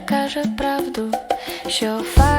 Каже правду, що фактами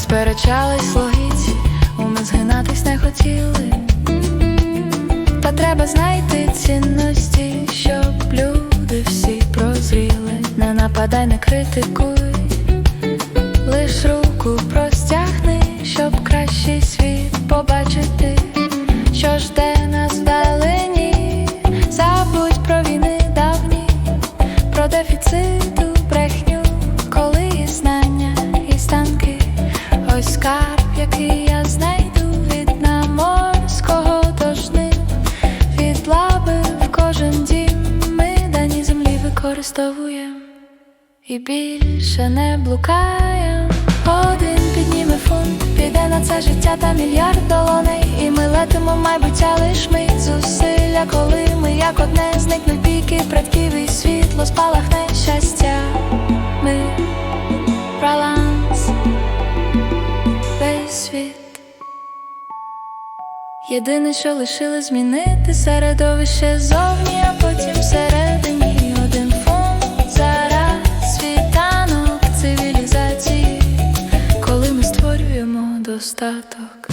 сперечались логіці, уми згинатись не хотіли. Та треба знайти цінності, щоб люди всі прозріли. Не нападай, не критикуй, лиш руку простягни, щоб кращий світ побачити, що жде нас вдалині. Забудь про війни давні, про дефіциту, я знайду від наморського від лаби кожен дім ми дані землі використовуємо і більше не блукаєм. Один підніме фунт, піде на це життя та мільярд долоней, і ми летимо майбуття лиш мить зусилля, коли ми як одне зникнуть піки предків і світло спалахне щастя. Єдине, що лишили змінити середовище зовні, а потім всередині один фон зараз світанок цивілізації, коли ми створюємо достаток.